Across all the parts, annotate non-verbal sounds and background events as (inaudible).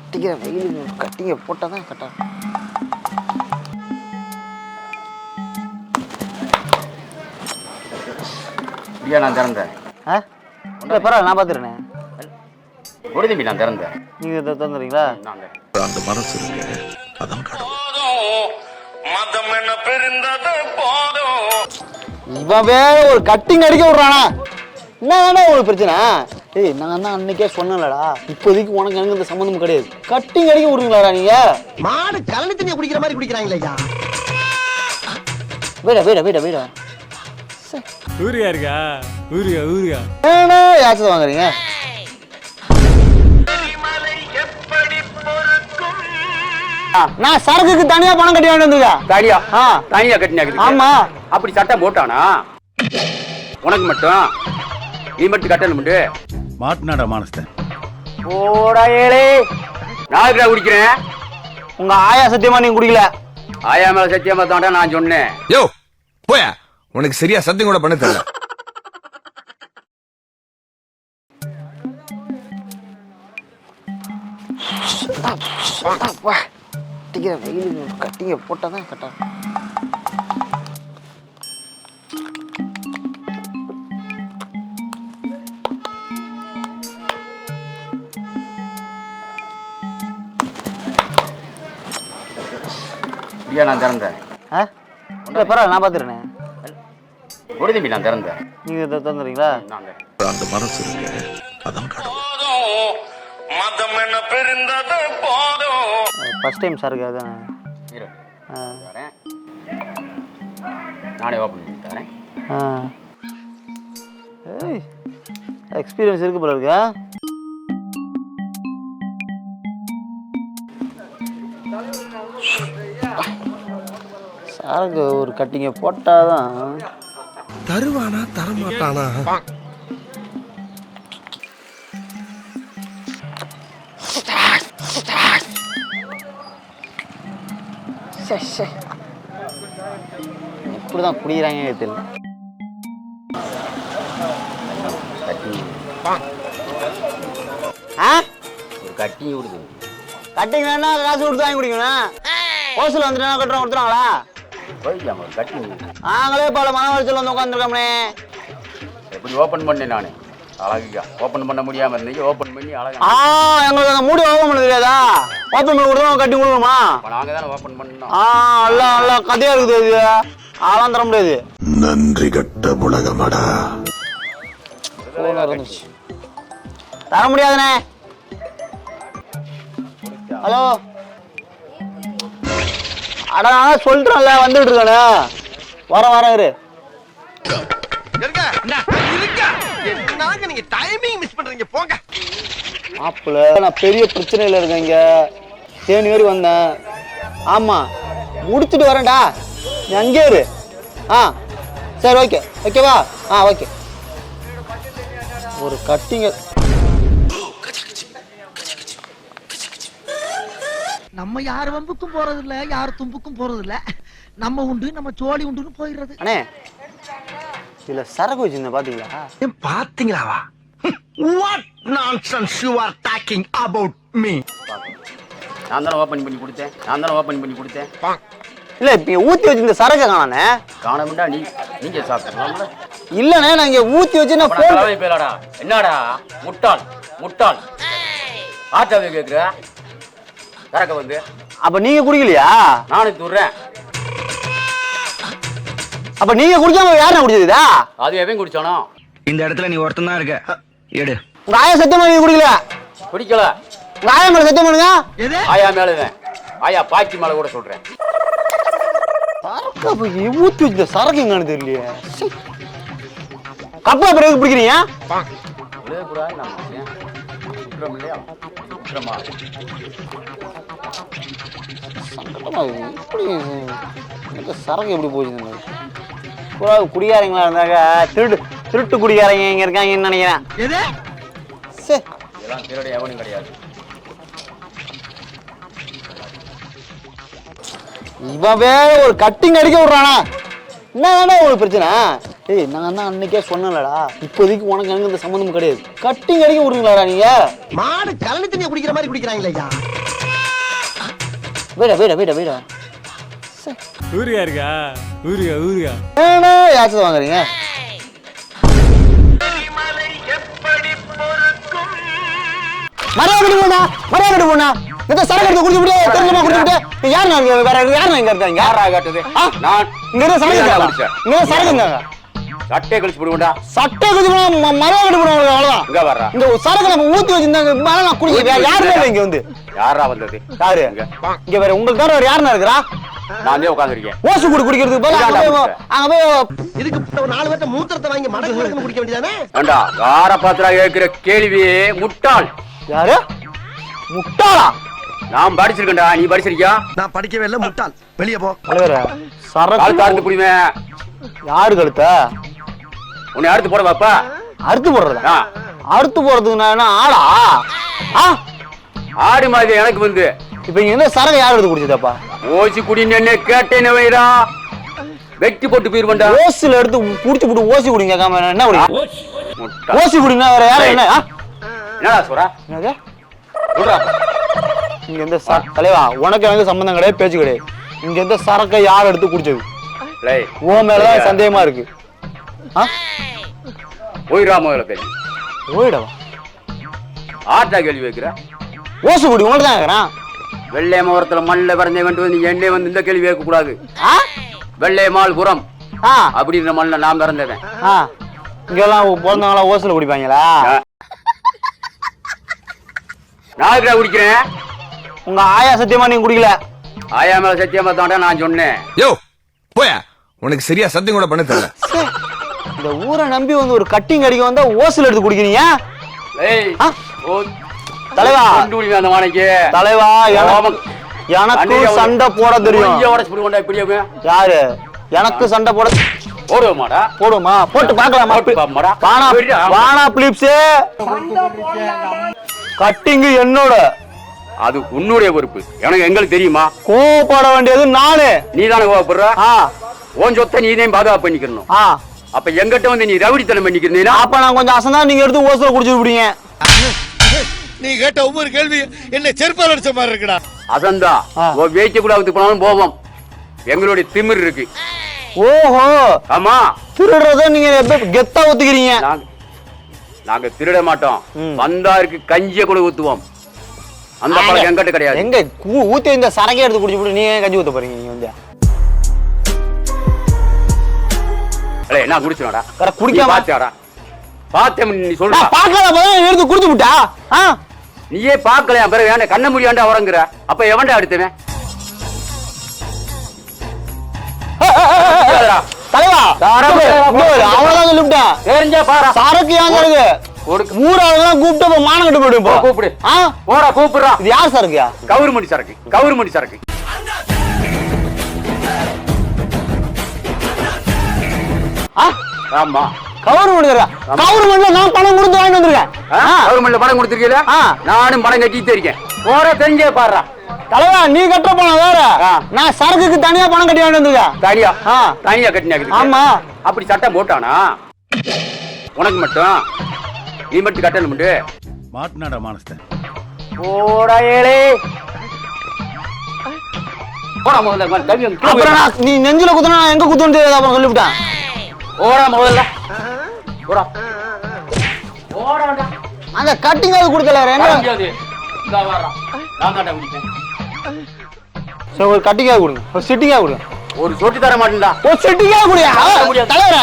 கட்டிக்கிற வெயில் கட்டிங்க போட்டால் தான் கரெக்டாக இப்படியா நான் திறந்தேன். ஆ? இல்லை பரவாயில்ல நான் பார்த்துருண்ணே ஒரு தம்பி நான் திறந்தேன். நீங்கள் நான் திறந்தேன். அந்த மனசு இருக்கு. அதான் கடவுள் மதம் என்ன பிரிந்தது போதும் இவன் வேற ஒரு கட்டிங் அடிக்க விட்றானா. என்னடா ஒரு பிரச்சனை? ஏய் நான் தான் அன்னைக்கே சொன்னேன்லடா. இப்போதைக்கு உனக்கு எனக்கு இந்த சம்மந்தமும் கிடையாது. கட்டிங் அடிக்க விட்றீங்களாடா நீங்க? மாடு கலனி தண்ணியை குடிக்கிற மாதிரி குடிக்கிறாங்களே ஐயா. வீடா வீடா வீடா வீடா. ஊரியா இருக்கா? ஊரியா ஊரியா? ஏன்னா யாச்சது வாங்குறீங்க? நான் சரக்குக்கு தனியா பணம் கட்டி வந்துருக்கா தாடியா ஆ. தனியா கட்டினாக்குது ஆமா. அப்படி சட்டம் போட்டானா? உனக்கு மட்டும்? நீ மட்டும் கட்டணும் மாட்டினாடா மானஸ்தன் போடா ஏழே குடிக்கிறேன் உங்க ஆயா சத்தியமா நீங்க குடிக்கல ஆயா மேல சத்தியமா தாண்டா நான் சொன்னேன் யோ போயா உனக்கு சரியா சத்தியம் கூட பண்ண தெரியல அப்பா கட்டிக்கிற வெயில் கட்டிங்க போட்டால் தான் இப்படியா நான் திறந்தேன். ஆ? இல்லை பரவாயில்ல நான் பார்த்துருண்ணே ஒரு தம்பி நான் திறந்தேன். நீங்கள் தந்துடுறீங்களா நான். அந்த மனசு இருக்கு. அதான் மதம் என்ன பிரிந்தது போதும் ஃபர்ஸ்ட் டைம் சரக்கு அதானே. நானே ஓப்பன் பண்ணி தரேன். எக்ஸ்பீரியன்ஸ் இருக்கு போல இருக்கா சரக்கு ஒரு கட்டிங்க போட்டாதான்? தருவானா தரமாட்டானா? எப்படி தான் குடிக்கிறாங்க தெரியல. கட்டி ஆ? ஒரு கட்டி விடுது கட்டிங்கன்னா காசு கொடுத்து வாங்கி குடிக்கணும் ஹோஸ்டல் வந்துட்டா கட்டுறோம் கொடுத்துருவாங்களா? போய்க்கலாம் கட்டி. நாங்களே பல மன வளர்ச்சியில் வந்து உட்காந்துருக்கோம்னே எப்படி ஓப்பன் பண்ணேன் நான்? அழகுக்கா. ஓப்பன் பண்ண முடியாம இருந்துச்சு ஓப்பன் பண்ணி அழகா. ஆ எங்களுக்கு அந்த மூடி ஓப்பன் பண்ண தெரியாதா? ஓப்பன் பண்ணி கொடுத்தோம் கட்டி கொடுக்கணுமா? அப்ப நாங்க தானே ஓப்பன் பண்ணோம். ஆ எல்லாம் எல்லாம் கதையா இருக்குது இது. அதெல்லாம் தர முடியாது. நன்றி கட்ட இருந்துச்சு தர முடியாதுண்ணே. ஹலோ. அட நான் சொல்லிட்டேன்ல வந்துட்டு இருக்கானே. வர வர இரு. நீங்க டைமிங் மிஸ் பண்றீங்க? போங்க. மாப்பிள்ள நான் பெரிய பிரச்சனையில் இருக்கேன் இங்க. தேனி வரை வந்தேன். ஆமா முடிச்சுட்டு வரேன்டா. நீ அங்கே இரு. ஆ சரி ஓகே ஓகேவா ஆ ஓகே ஒரு கட்டிங்க நம்ம யார் வம்புக்கும் போறது இல்ல யார் தும்புக்கும் போறது இல்ல நம்ம உண்டு நம்ம சோழி உண்டுன்னு போயிடுறது. அண்ணே இதுல சரக்கு வச்சிருந்தேன் பாத்தீங்களா? பாத்தீங்களாவா? What nonsense you are talking about me நான் தானே ஓப்பன் பண்ணி கொடுத்தேன் நான் தானே ஓப்பன் பண்ணி கொடுத்தேன். இல்ல இப்ப ஊத்தி வச்சிருந்த சரக்கு காணானே காணமுண்டா நீ நீங்க சாப்பிடலாம்ல இல்லண்ணே நான் இங்க ஊத்தி வச்சு நான் போன் பேலாடா என்னடா? முட்டாள் முட்டாள். ஆட்டாவே கேக்குற? கறக்க வந்து. அப்ப நீங்க குடிக்கலையா? நானும் துறேன் அப்ப நீங்க குடிக்காம யாருண்ணே குடிச்சதா அது எவன் குடிச்சானோ? இந்த இடத்துல நீ ஒருத்தன் தான் இருக்க. எடு. உங்க ஆயா சத்தியமா நீங்க குடிக்கல குடிக்கல. உங்க ஆயா மேல சத்தியம் பண்ணுங்க. ஆயா மேலதான் ஆயா பாக்கி மேல கூட சொல்றேன். ஊத்தி வச்சிருந்த சரக்கு எங்கன்னு தெரியலையே. கப்பு அப்புறம் பிடிக்கிறீங்க விழுகக்கூடாது இல்லையா? இந்த சரக்கு எப்படி போச்சு பூரா குடிகாரங்களா இருந்தாக்க திருட்டு திருட்டு குடிகாரங்க இங்க இருக்காங்கன்னு நினைக்கிறேன். எது? சே. இதெல்லாம் திருட எவனும் கிடையாது. இவன் வேற ஒரு கட்டிங் அடிக்க விடுறானா. என்ன வேணா ஒரு பிரச்சனை? ஏய் நான் தான் அன்னைக்கே சொன்னேன்லடா. இப்போதைக்கு உனக்கு எனக்கு இந்த சம்மந்தம் கிடையாது. கட்டிங் அடிக்க விடுங்களாடா நீங்க? மாடு கலனி தண்ணியை குடிக்கிற மாதிரி குடிக்கிறாங்களே ஐயா வீடா வீடா வீடா வீடா. ஊருகா இருக்கா? ஊருகா ஊருகா. ஏன்னா யாச்சது வாங்குறீங்க? மரியாதை போனா போனா இந்த சரக்கு எடுத்து குடிச்சு விட்டு தெரிஞ்சமா குடிச்சு விட்டு யார் நான் வேற யார் இங்க இருக்காங்க யாரா காட்டுது? ஆ? நான் இங்க இருந்து சரக்கு நீதானா இருக்காங்க. குடிச்ச? இங்க இருந்து சரக்கு இருக்காங்க சட்டையை கழிச்சு போடுவேன்டா சட்டை குடிச்சு போனா மரியாதை போனா அவ்வளவுதான் இங்க வர்றா. இந்த சரக்கு நம்ம ஊத்தி வச்சிருந்தாங்க மேல நான் குடிக்க யாருமே இல்லை இங்க வந்து. யாரா வந்தது? யாரு? இங்க. இங்க வேற உங்களுக்கு வேற யாருன்னா இருக்கிறா? நான் உட்காந்துருக்கேன் ஓசு குடி குடிக்கிறதுக்கு பதிலா அங்க போய் அங்க போய் இதுக்கு ஒரு நாலு பேர்த்த மூத்திரத்தை வாங்கி மடக்கு மடக்குன்னு (laughs) குடிக்க வேண்டியதானே? ஏண்டா யார பாத்திரா கேட்கிற கேள்வி முட்டாள். யாரு? முட்டாளா? நான் படிச்சிருக்கேன்டா நீ படிச்சிருக்கியா? நான் படிக்கவே இல்லை முட்டாள். வெளியே போ. சரக்கு. கார்ந்து குடிவேன் யாரு கழுத்த? உன்னை அடுத்து போட பாப்பா. அறுத்து போடுறதா? ஆ. அறுத்து போடுறதுக்கு நான் என்ன ஆடா ஆ? ஆடு மாதிரி எனக்கு வந்து. இப்ப இங்க என்ன சரக்கு யார் எடுத்து குடிச்சதாப்பா? ஓசி குடின்னு கேட்டேன்னு வைடா வெட்டி போட்டு போயிருவேன்டா ஓசில எடுத்து குடிச்சு போட்டு ஓசி குடிங்க கேட்காம என்ன குடி முட்டாள். ஓசி குடினா வேற யாரும் என்ன? என்னடா சொல்றா? என்னது? சொல்றா. இங்க எந்த தலைவா உனக்கு எனக்கு சம்பந்தம் கிடையாது பேச்சு கிடையாது. இங்க எந்த சரக்கை யார் எடுத்து குடிச்சது? லேய், ஓ மேலதான் சந்தேகமா இருக்கு. ஆ? போயிடா முதல்ல கேள்வி ஓயிடவா ஆட்டா கேள்வி வைக்கிற ஓசு குடி உனக்கு தான் கேக்குறான் வெள்ளை முகரத்துல மண்ணில் பிறந்தே வந்து வந்து எண்ணெய் வந்து இந்த கேள்வி கேட்க கூடாது ஆ? வெள்ளை மால் புறம். ஆ. அப்படின்ற மண்ணில் நான் பிறந்தவன். ஆ. இங்கெல்லாம் பிறந்தவங்களா ஓசில குடிப்பாங்களா? நான் இருக்கிற குடிக்கிறேன்? உங்க ஆயா சத்தியமா நீங்க குடிக்கல? ஆயா மேல சத்தியமா தாண்டா நான் சொன்னேன். யோ போயா. உனக்கு சரியா சத்தியம் கூட பண்ண தெரியல. இந்த ஊரை நம்பி வந்து ஒரு கட்டிங் அடிக்க வந்தா ஓசில எடுத்து குடிக்கிறீங்க? ஏய் ஆ? ஓ தலைவா. அந்த மானைக்கு தலைவா எனக்கு சண்டை போட தெரியும். யாரு? எனக்கு சண்டை போட போடுவோமாடா? போடுமா போட்டு பார்க்கலாமா. வானா. வானா பிலிப்ஸ். கட்டிங் என்னோட. அது உன்னுடைய பொறுப்பு. எனக்கு எங்களுக்கு தெரியுமா? கோவப்பட வேண்டியது நானு. நீ தானே கோவப்படுற? ஆ. உன் சொத்தை நீ தான் பாதுகாப்பு பண்ணிக்கணும். ஆ. அப்ப எங்கிட்ட வந்து நீ ரவுடித்தனம் பண்ணிக்கிறீனா? அப்ப நான் கொஞ்சம் அசந்தா நீங்க எடுத்து ஓசல குடிச்சு விடுவீங்க. நீ கேட்ட ஒவ்வொரு கேள்வி என்ன செருப்பால் அடிச்ச மாதிரி இருக்குடா. அசந்தா வேய்ச்சி கூட அவுத்து போனாலும் போவோம். எங்களுடைய திமிர் இருக்கு. ஓஹோ. ஆமா. திருடுறத நீங்க எப்ப கெத்தா ஒத்துக்கிறீங்க? நாங்க நாங்க திருட மாட்டோம். வந்தாருக்கு கஞ்சிய கூட ஊத்துவோம். அந்த பழக்கம் எங்கிட்ட கிடையாது. எங்க ஊத்தி இந்த சரக்கே எடுத்து குடிச்சு விட்டு நீங்க கஞ்சி ஊத்த போறீங்க நீங்க வந்து? அடே என்ன குடிச்சோடா வேற குடிக்காம- பாத்தியாடா? பார்த்தேன் நீ சொல்ற நான் பார்க்காத போது எடுத்து குடிச்சு விட்டா? ஆ? நீயே பார்க்கலையா பிறகு ஏன்டா கண்ண முடியாண்டா உறங்குற அப்ப எவன்டா அடுத்தவன் தலைவா அவ்வளவுதான் சொல்லிவிட்டேன் தெரிஞ்சா பாரா சரக்கு ஏங்க இருக்கு கொடுக்கு. ஊராளுங்கெல்லாம் கூப்பிட்டு மானம் கட்டு போயிடும் கூப்பிடு ஆ போடா கூப்பிடுறா இது யார் சரக்குயா கவுர்மெண்ட் சரக்கு கவுர்மெண்ட் சரக்கு ஆ ஆமா கவர்மெண்ட் கவர்மெண்ட்ல நான் பணம் கொடுத்து வாங்கிட்டு வந்திருக்கேன். கவர்மெண்ட்ல பணம் கொடுத்துருக்கீல ஆ. நானும் பணம் கட்டிட்டு இருக்கேன். போற தெரிஞ்சே பாடுறா. தலைவா நீ கட்டுற பணம் வேற. நான் சரக்குக்கு தனியா பணம் கட்டி வாங்கிட்டு வந்திருக்கேன். தனியா? ஆ. தனியா கட்டினாக்குது ஆமா. அப்படி சட்டம் போட்டானா? உனக்கு மட்டும்? நீ மட்டும் கட்டணும் உண்டு. மாட்டினாடா மானஸ்தன் போடா ஏழே. போடா முதல்ல நீ நெஞ்சில குத்துனா நான் எங்க குத்துன்னு தெரியாது சொல்லிவிட்டேன். போடா முதல்ல. போடா போடாடா அந்த கட்டிங்காவது கொடுக்கல வேற வர என்ன முடியாது. இந்தா வர்றான் நான் தாண்டா குடிப்பேன். சரி ஒரு கட்டிங்காவது கொடுங்க. ஒரு சிட்டிங்காக கொடுங்க. ஒரு சொட்டு தர மாட்டேன்டா. ஒரு சிட்டிங்காக முடியாது. தலைவரா?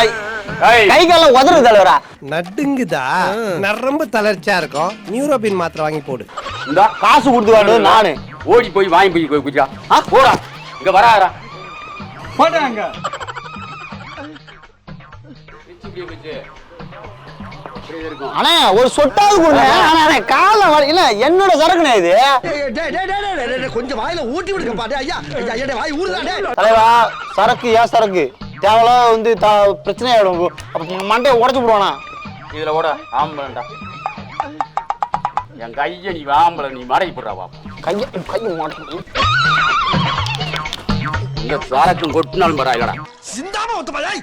கை காலம் உதறு தலைவரா? நடுங்குதா? நரம்பு தளர்ச்சியா இருக்கும். நியூரோபின் மாத்திரை வாங்கி போடு. இந்தா காசு கொடுத்து வாங்கினது நானு. ஓடி போய் வாங்கி போய் போய் குடிச்சா ஆ போடா. இங்க வராரா போட்டாங்க அண்ணே ஒரு சொட்டாவது கொடுங்க. அண்ணே கால இல்ல என்னோட சரக்குண்ணே இது. கொஞ்சம் வாயில ஊட்டி விடுங்க பாட்டு. ஐயா ஐயா, வாய் ஊறுதாடே தலைவா சரக்கு ஏன் சரக்கு? தேவலா வந்து த- பிரச்சனை ஆயிடும் அப்ப மண்டையை உடச்சு போடுவானா இதுல ஓட ஆம்பளண்டா என் கைய நீ ஆம்பளை நீ மடக்கி போடுறா கையை கையை மாட்டு இந்த சாரக்கும் கொட்டினாலும் பரவாயில்லடா. சிந்தாம ஒத்து பாய்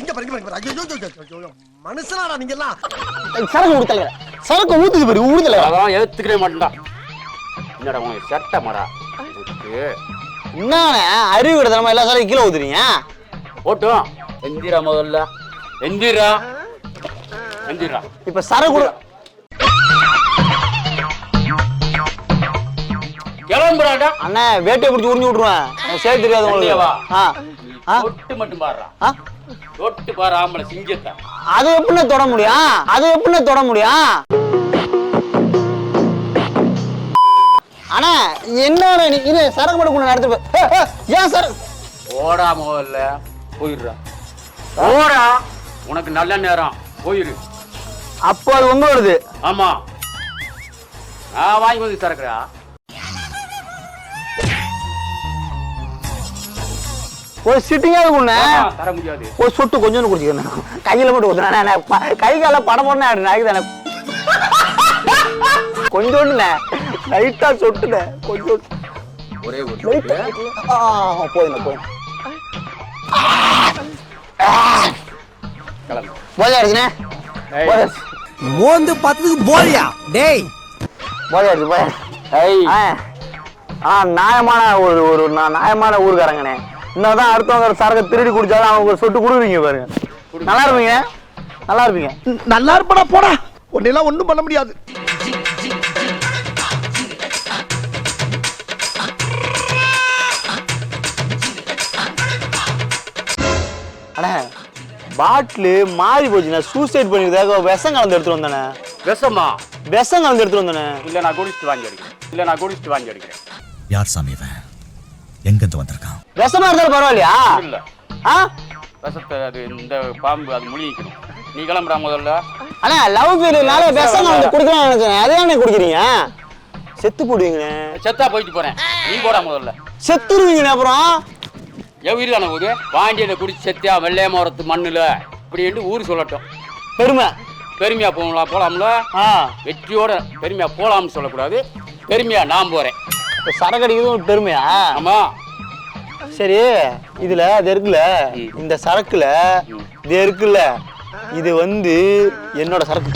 எங்க பாருங்க பாருங்க ஐயோ, ஐயோ, ஐயோ, ஐயோ, மனுஷனாடா நீங்க எல்லாம் சரக்கு ஊத்தல சரக்கு ஊத்துது பாரு ஊடுதல அதான் ஏத்துக்கவே மாட்டேன்டா. என்னடா உனக்கு சட்டை மாடா? என்னண்ணே அறிவு கிடத்தனமா எல்லா சரக்கு கீழே ஊத்துறீங்க? ஓட்டும் எந்திரா முதல்ல. எந்திரா. எந்திரா. இப்ப சரக்கு கிளம்புறாடா அண்ணே வேட்டையை பிடிச்சி உறிஞ்சு விட்டுருவேன். செய்ய தெரியாது உங்களுக்கு. தொட்டு மட்டும் பாடுறா. தொட்டு பாரு ஆம்பளை சிங்கத்தை. அது எப்படிண்ணே தொட முடியும்? அது எப்படிண்ணே தொட முடியும்? அண்ணா என்ன நீ இது சரக்கு மட்டும் கொண்டு நடத்து ஏன் சரக்கு ஓடா முதல்ல. போயிடுறா. ஓடா. உனக்கு நல்ல நேரம். போயிரு. அப்போ அது உங்க வருது. ஆமா. நான் வாங்கி வந்து தரக்குறா ஒரு சிட்டிங்கா இருக்குண்ணே தர முடியாது. ஒரு சொட்டு கொஞ்சோண்டு குடிச்சிக்கணும் கையில மட்டும் ஊத்துனா கை கால படம் போடனே நாய்க்கு தானே. கொஞ்சோண்டுண்ணே. லைட்டா சொட்டுண்ணே கொஞ்சோண்டு. ஒரே ஒரு போதுண்ணே போதும் போதை. அடிச்சுண்ணே மோந்து பார்த்ததுக்கு போலியா டேய். போதை அடிச்சு போதை ஆ. ஆ நியாயமான ஒரு ஒரு நியாயமான ஊருக்காரங்கண்ணே இன்னதான் அடுத்தவங்க சரக்கு திருடி குடிச்சாலும் அவங்க ஒரு சொட்டு கொடுக்குறீங்க பாருங்க நல்லா இருப்பீங்க? நல்லா இருப்பீங்க. நல்லா இருப்படா போடா. உன்னெல்லாம் ஒண்ணும் பண்ண முடியாது. அண்ணே பாட்டிலு மாறி போச்சுண்ணே. சூசைட் பண்ணிக்கிறதாக விஷம் கலந்து எடுத்துட்டு வந்தானே விஷமா? விஷம் கலந்து எடுத்துட்டு வந்தானே இல்ல நான் குடிச்சிட்டு வாங்கி அடிக்கிறேன். இல்ல நான் குடிச்சிட்டு வாங்கி அடிக்கிறேன். யார் சாமி இவன்? எங்கிருந்து வந்திருக்கான்? விஷமா இருந்தாலும் பரவாயில்லையா? இல்ல. ஆ? விஷத்தை அது இந்த பாம்பு அது முழுகிக்கணும். நீ கிளம்புறா முதல்ல. அண்ணா லவ் ஃபெயிலியர்னால விஷம் கலந்து குடிக்கலாம்னு நினைச்சேன். அதே அண்ணே குடிக்கிறீங்க? செத்து போடுவீங்கண்ணே செத்தா போயிட்டு போறேன். நீ போடா முதல்ல. செத்துருவீங்கண்ணே அப்புறம்? என் உயிர் தானே போகுது? பாண்டியனை குடிச்சு செத்தியா வெள்ளைய மரத்து மண்ணுல. அப்படின்னு ஊர் சொல்லட்டும். பெருமை. பெருமையா போகலாம் போலாம்ல? ஆ. வெற்றியோட பெருமையா போலாம்னு சொல்லக்கூடாது. பெருமையா நான் போறேன். இப்ப சரக்கு அடிக்கிறது ஒரு பெருமையா? ஆமா. சரி இதுல அது இருக்குல்ல? இந்த சரக்குல இது இருக்குல்ல? இது வந்து என்னோட சரக்கு.